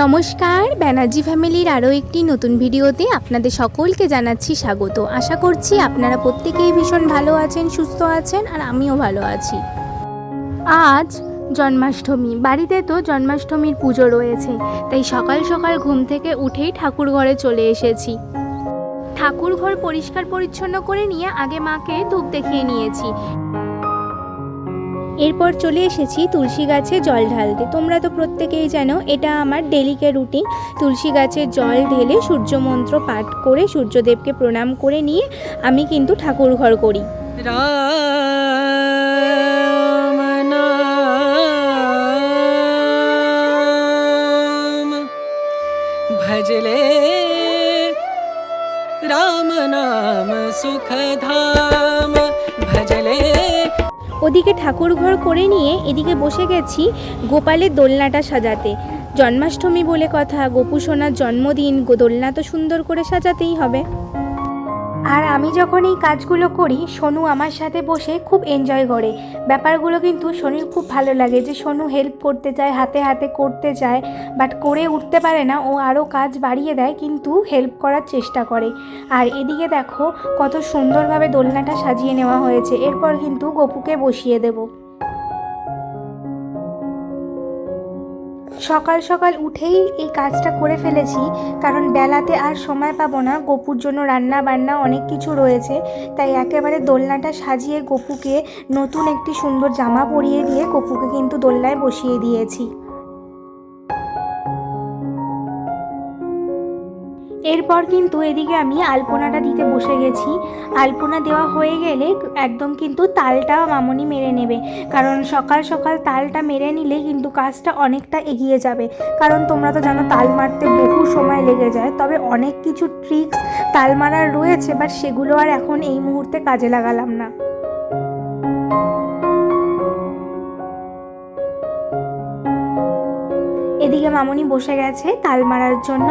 নমস্কার, ব্যানার্জি ফ্যামিলির আরও একটি নতুন ভিডিওতে আপনাদের সকলকে জানাচ্ছি স্বাগত। আশা করছি আপনারা প্রত্যেকেই ভীষণ ভালো আছেন, সুস্থ আছেন, আর আমিও ভালো আছি। আজ জন্মাষ্টমী, বাড়িতে তো জন্মাষ্টমীর পুজো রয়েছে, তাই সকাল সকাল ঘুম থেকে উঠেই ঠাকুর ঘরে চলে এসেছি। ঠাকুর ঘর পরিষ্কার পরিচ্ছন্ন করে নিয়ে আগে মাকে ধূপ দেখিয়ে নিয়েছি। এরপর চলে এসেছি তুলসী গাছে জল ঢালতে তোমরা তো প্রত্যেকেই জানো এটা আমার ডেলিকে রুটিন তুলসী গাছে জল ঢেলে সূর্য মন্ত্র পাঠ করে সূর্যদেবকে প্রণাম করে নিয়ে আমি কিন্তু ঠাকুর ঘর করি राम नाम भजले राम नाम सुखधाम भजले ওদিকে ঠাকুরঘর করে নিয়ে এদিকে বসে গেছি গোপালের দোলনাটা সাজাতে। জন্মাষ্টমী বলে কথা, গোপু সোনার জন্মদিন দোলনা তো সুন্দর করে সাজাতেই হবে। আর আমি যখন এই কাজগুলো করি, সোনু আমার সাথে বসে খুব এনজয় করে। ব্যাপারগুলো কিন্তু সোনুর খুব ভালো লাগে যে সোনু হেল্প করতে চায়, হাতে হাতে করতে চায় বাট করে উঠতে পারে না। ও আরও কাজ বাড়িয়ে দেয়, কিন্তু হেল্প করার চেষ্টা করে। আর এদিকে দেখো, কত সুন্দরভাবে দোলনাটা সাজিয়ে নেওয়া হয়েছে। এরপর কিন্তু গপুকে বসিয়ে দেবো। সকাল সকাল উঠেই এই কাজটা করে ফেলেছি, কারণ বেলাতে আর সময় পাবো না। গপুর জন্য রান্না বান্না অনেক কিছু রয়েছে, তাই একেবারে দোলনাটা সাজিয়ে গপুকে নতুন একটি সুন্দর জামা পরিয়ে দিয়ে গপুকে কিন্তু দোলনায় বসিয়ে দিয়েছি। এরপর কিন্তু এদিকে আমি আলপনাটা দিতে বসে গেছি। আলপনা দেওয়া হয়ে গেলে একদম কিন্তু তালটা মামনি মেরে নেবে। কারণ সকাল সকাল তালটা মেরে নিলে কিন্তু কাজটা অনেকটা এগিয়ে যাবে। কারণ তোমরা তো জানো তাল মারতে বহু সময় লেগে যায়। তবে অনেক কিছু ট্রিক্স তাল মারার রয়েছে বাট সেগুলো আর এখন এই মুহূর্তে কাজে লাগালাম না। এদিকে মামনি বসে গেছে তাল মারার জন্য।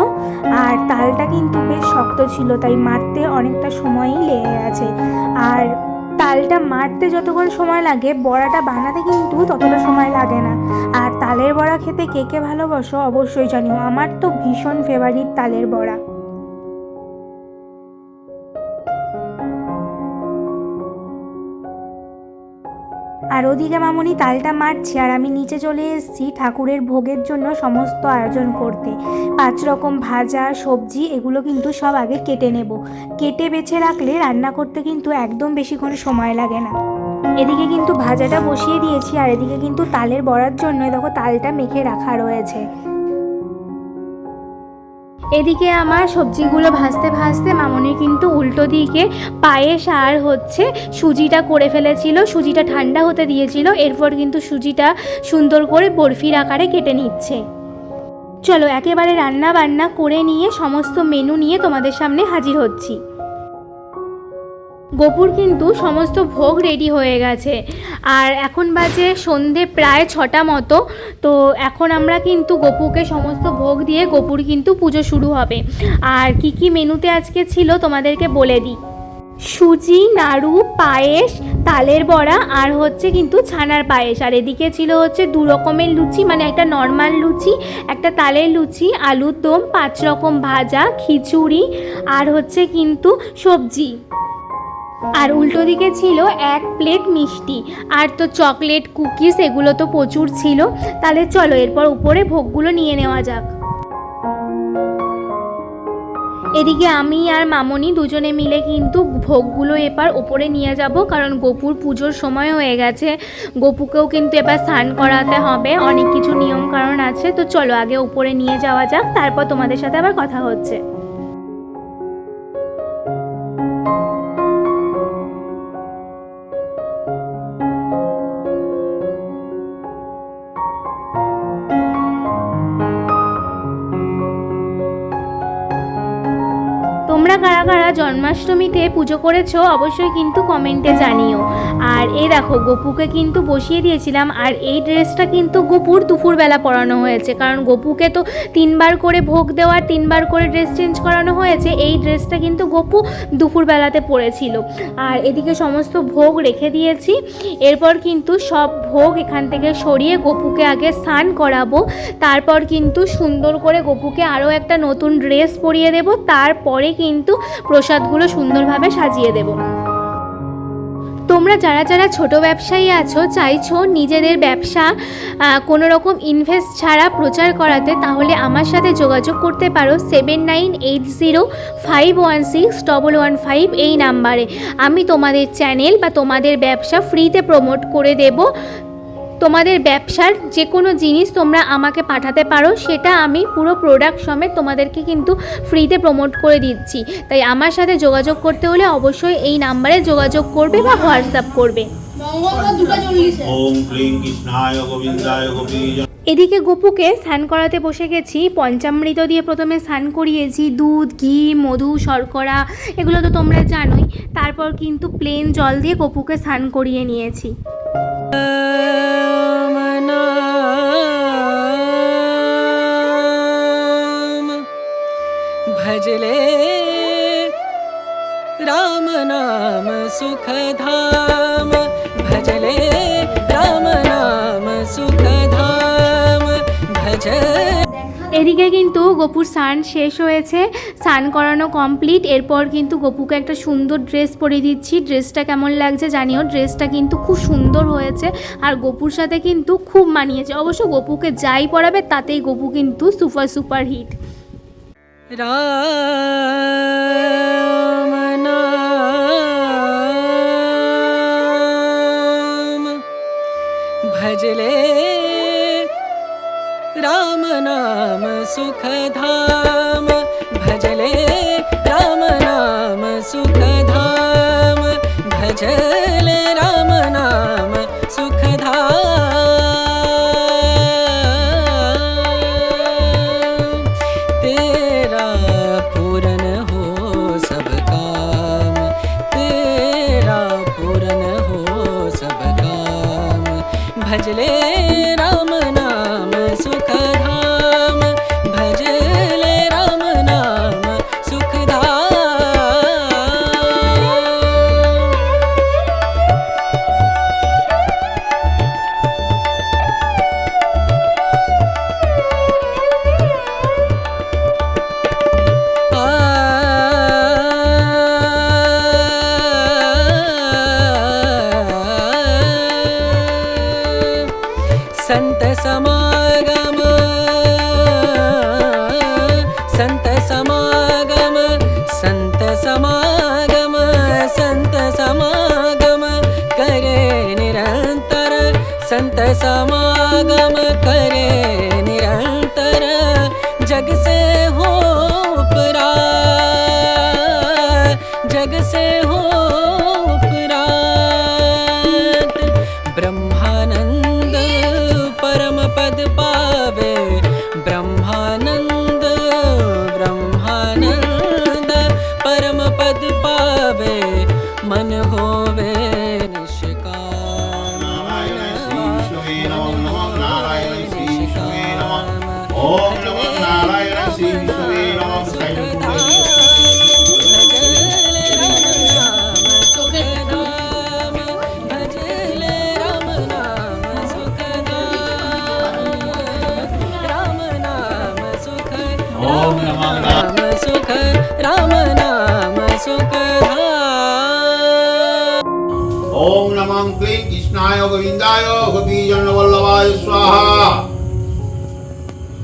আর তালটা কিন্তু বেশ শক্ত ছিল, তাই মারতে অনেকটা সময়ই লেগে গেছে। আর তালটা মারতে যতক্ষণ সময় লাগে, বড়াটা বানাতে কিন্তু ততটা সময় লাগে না। আর তালের বড়া খেতে কে কে ভালোবাসো অবশ্যই জানিও। আমার তো ভীষণ ফেভারিট তালের বড়া। আর ওদিকে মামনি তালটা মারছে আর আমি নিচে চলে এসেছি ঠাকুরের ভোগের জন্য সমস্ত আয়োজন করতে। পাঁচ রকম ভাজা, সবজি এগুলো কিন্তু সব আগে কেটে নেব। কেটে বেছে রাখলে রান্না করতে কিন্তু একদম বেশিক্ষণ সময় লাগে না। এদিকে কিন্তু ভাজাটা বসিয়ে দিয়েছি আর এদিকে কিন্তু তালের বড়ার জন্য দেখো তালটা মেখে রাখা রয়েছে। এদিকে আমার সবজিগুলো ভাজতে ভাজতে মামনি কিন্তু উল্টো দিকে পায়েস আর হচ্ছে, সুজিটা করে ফেলেছিল, সুজিটা ঠান্ডা হতে দিয়েছিল, এরপর কিন্তু সুজিটা সুন্দর করে বরফির আকারে কেটে নিচ্ছে। চলো একেবারে রান্না বান্না করে নিয়ে সমস্ত মেনু নিয়ে তোমাদের সামনে হাজির হচ্ছি। গোপুর কিন্তু সমস্ত ভোগ রেডি হয়ে গেছে। আর এখন বাজে সন্ধে প্রায় ছটা মতো, তো এখন আমরা কিন্তু গোপুকে সমস্ত ভোগ দিয়ে গোপুর কিন্তু পুজো শুরু হবে। আর কি কি মেনুতে আজকে ছিল তোমাদেরকে বলে দিই। সুজি, নাড়ু, পায়েস, তালের বড়া আর হচ্ছে কিন্তু ছানার পায়েস। আর এদিকে ছিল হচ্ছে দু রকমের লুচি মানে একটা নর্মাল লুচি, একটা তালের লুচি, আলুর দম, পাঁচ রকম ভাজা, খিচুড়ি আর হচ্ছে কিন্তু সবজি। আর উল্টো দিকে ছিল এক প্লেট মিষ্টি। আর তো চকলেট, কুকিজ, এগুলো তো প্রচুর ছিল। তাহলে চলো এরপর উপরে ভোগগুলো নিয়ে নেওয়া যাক। এদিকে আমি আর মামনি দুজনে মিলে কিন্তু ভোগগুলো এবার ওপরে নিয়ে যাব, কারণ গোপুর পুজোর সময় হয়ে গেছে। গোপুকেও কিন্তু এবার স্নান করাতে হবে। অনেক কিছু নিয়ম কারণ আছে। তো চলো আগে উপরে নিয়ে যাওয়া যাক, তারপর তোমাদের সাথে আবার কথা হচ্ছে। কারা কারা জন্মাষ্টমীতে পুজো করেছ, অবশ্যই কিন্তু কমেন্টে জানিও। আর এই দেখো, গোপুকে কিন্তু বসিয়ে দিয়েছিলাম, আর এই ড্রেসটা কিন্তু গোপুর দুপুরবেলা পরানো হয়েছে। কারণ গোপুকে তো তিনবার করে ভোগ দেওয়ার, তিনবার করে ড্রেস চেঞ্জ করানো হয়েছে, এই ড্রেসটা কিন্তু গোপু দুপুরবেলাতে পরেছিল। আর এদিকে সমস্ত ভোগ রেখে দিয়েছি। এরপর কিন্তু সব ভোগ এখান থেকে সরিয়ে গোপুকে আগে স্নান করাবো। তারপর কিন্তু সুন্দর করে গোপুকে আরও একটা নতুন ড্রেস পরিয়ে দেব। তারপরে কিন্তু প্রসাদগুলো সুন্দরভাবে সাজিয়ে দেবো। তোমরা যারা যারা ছোট ব্যবসায়ী আছো, চাইছো নিজেদের ব্যবসা কোনো রকম ইনভেস্ট ছাড়া প্রচার করাতে, তাহলে আমার সাথে যোগাযোগ করতে পারো seven nine eight zero five one six double one five এই নাম্বারে। আমি তোমাদের চ্যানেল বা তোমাদের ব্যবসা ফ্রিতে প্রমোট করে দেব। তোমাদের ব্যবসার যে কোনো জিনিস তোমরা আমাকে পাঠাতে পারো সেটা আমি পুরো প্রোডাক্ট সমেত তোমাদেরকে কিন্তু ফ্রিতে প্রমোট করে দিচ্ছি। তাই আমার সাথে যোগাযোগ করতে হলে অবশ্যই এই নাম্বারে যোগাযোগ করবে বা হোয়াটসঅ্যাপ করবে। এদিকে গোপুকে স্নান করাতে বসে গেছি পঞ্চামৃত দিয়ে প্রথমে স্নান করিয়েছি দুধ ঘি মধু শর্করা এগুলো তো তোমরা জানোই। তারপর কিন্তু প্লেন জল দিয়ে গোপুকে স্নান করিয়ে নিয়েছি। भजले राम नाम सुखधाम भजले राम नाम सुखधाम भज এদিকে কিন্তু গোপুর স্নান শেষ হয়েছে স্নান করানো কমপ্লিট এরপর কিন্তু গোপুকে একটা সুন্দর ড্রেস পরিয়ে দিচ্ছি ড্রেসটা কেমন লাগছে জানিও ড্রেসটা কিন্তু খুব সুন্দর হয়েছে আর গোপুর সাথে কিন্তু খুব মানিয়েছে অবশ্য গোপুকে যাই পরাবে তাতেই গোপু কিন্তু সুপার সুপার হিট राम भजले राम नाम सुखधाम। भजले राम नाम सुखधाम। भजले presente.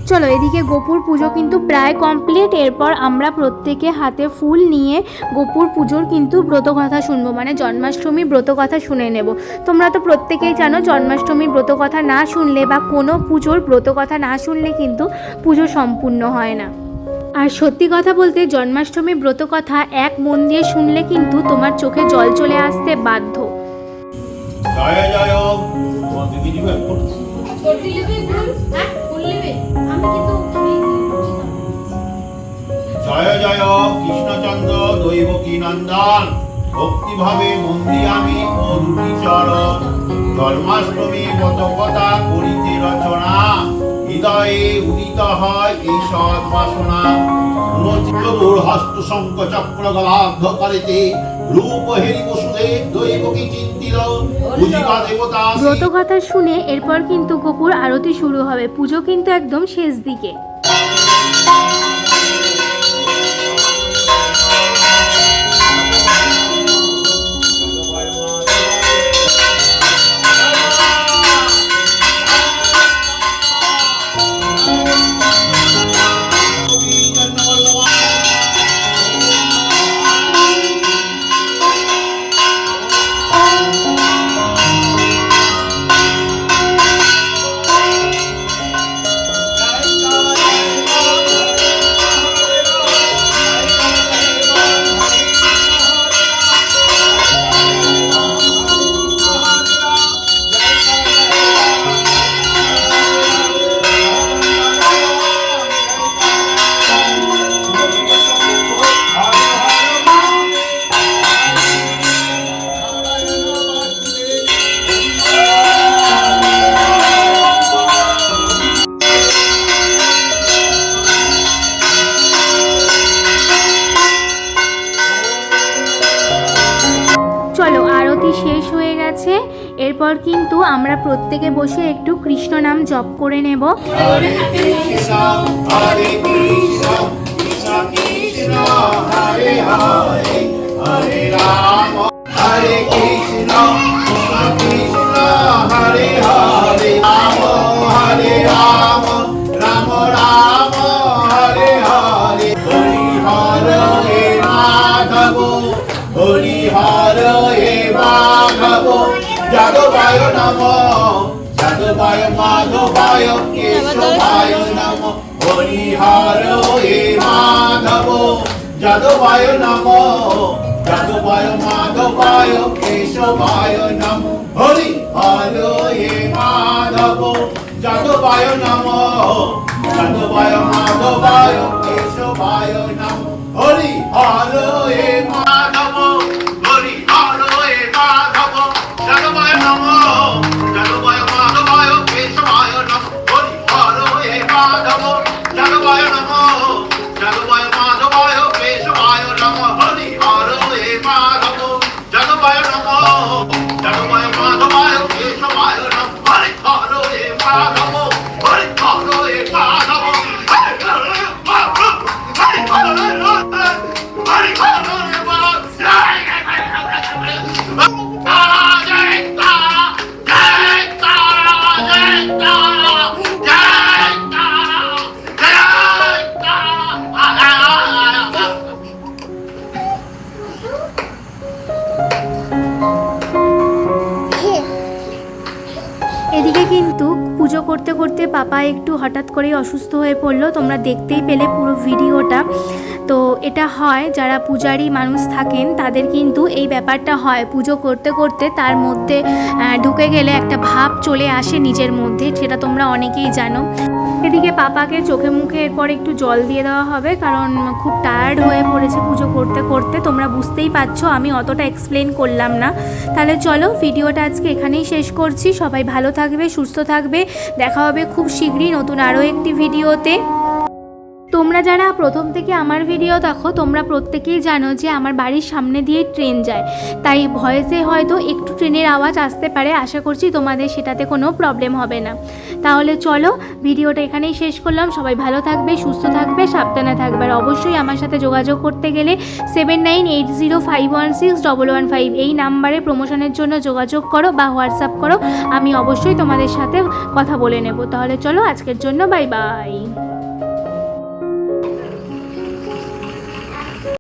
চলো এদিকে গোপুর পুজো কিন্তু প্রায় কমপ্লিট এরপর আমরা প্রত্যেকে হাতে ফুল নিয়ে গোপুর পুজোর কিন্তু ব্রত কথা শুনব মানে জন্মাষ্টমী ব্রত কথা শুনে নেব। তোমরা তো প্রত্যেকেই জানো জন্মাষ্টমী ব্রত কথা না শুনলে বা কোনো পুজোর ব্রত কথা না শুনলে কিন্তু পুজো সম্পূর্ণ হয় না। আর সত্যি কথা বলতে জন্মাষ্টমী ব্রত কথা এক মন দিয়ে শুনলে কিন্তু তোমার চোখে জল চলে আসতে বাধ্য। জয় জয় দিদি দিবে ফুল হ্যাঁ ফুল নেবে। আমি কিন্তু জয় জয় কৃষ্ণচন্দ্র দৈবকী নন্দন। ভক্তিভাবে মন্দির আমি ও দুটি চরণ জন্মাষ্টমী পতকতা করিতে রচনা। হৃদয়ে উদিত হয় এই সৎ বাসনা। হস্ত শঙ্খ চক্র গলাব্ধ করিতে। রূপ হেরি বসুদেব দৈবকী চিন্তিল বুঝিবা দেবতা ব্রত কথা শুনে এরপর কিন্তু গোপুর আরতি শুরু হবে। পুজো কিন্তু একদম শেষ দিকে। এরপর কিন্তু আমরা প্রত্যেকে বসে একটু কৃষ্ণ নাম জপ করে নেব। কৃষ্ণ কৃষ্ণ কেশবায় নম হরি হর হে মাধব যাদবায় নম যাদবায় মাধবায় কেশবায় নম হরি হর হে মাধব যাদবায় নম যাদবায় মাধবায় কেশবায় নম হরি হর হে মাধব হরি হর হে মাধব যাদবায় নম যাদবায় হে মাধব পাপা একটু হঠাৎ করেই অসুস্থ হয়ে পড়ল, তোমরা দেখতেই পেলে পুরো ভিডিওটা। তো এটা হয়, যারা পূজারি মানুষ থাকেন, তাদের কিন্তু এই ব্যাপারটা হয়। পুজো করতে করতে তার মধ্যে ঢুকে গেলে একটা ভাব চলে আসে নিজের মধ্যে, সেটা তোমরা অনেকেই জানো। এদিকে পাপাকে চোখে মুখে এরপর একটু জল দিয়ে দেওয়া হবে, কারণ খুব টায়ার্ড হয়ে পড়েছে পুজো করতে করতে। তোমরা বুঝতেই পারছ, আমি অতটা এক্সপ্লেন করলাম না। তাহলে চলো, ভিডিওটা আজকে এখানেই শেষ করছি। সবাই ভালো থাকবে, সুস্থ থাকবে। দেখা হবে খুব শীঘ্রই নতুন আরও একটি ভিডিওতে। তোমরা যারা প্রথম থেকে আমার ভিডিও দেখো, তোমরা প্রত্যেকেই জানো যে আমার বাড়ির সামনে দিয়ে ট্রেন যায়। তাই ভয়েসে হয়তো একটু ট্রেনের আওয়াজ আসতে পারে, আশা করছি তোমাদের সেটাতে কোনো প্রবলেম হবে না। তাহলে চলো ভিডিওটা এখানেই শেষ করলাম। সবাই ভালো থাকবে, সুস্থ থাকবে, সাবধানে থাকবে। আর অবশ্যই আমার সাথে যোগাযোগ করতে গেলে seven nine eight zero five one six double one five এই নাম্বারে প্রমোশনের জন্য যোগাযোগ করো বা হোয়াটসঅ্যাপ করো। আমি অবশ্যই তোমাদের সাথে কথা বলে নেব। তাহলে চলো, আজকের জন্য বাই বাই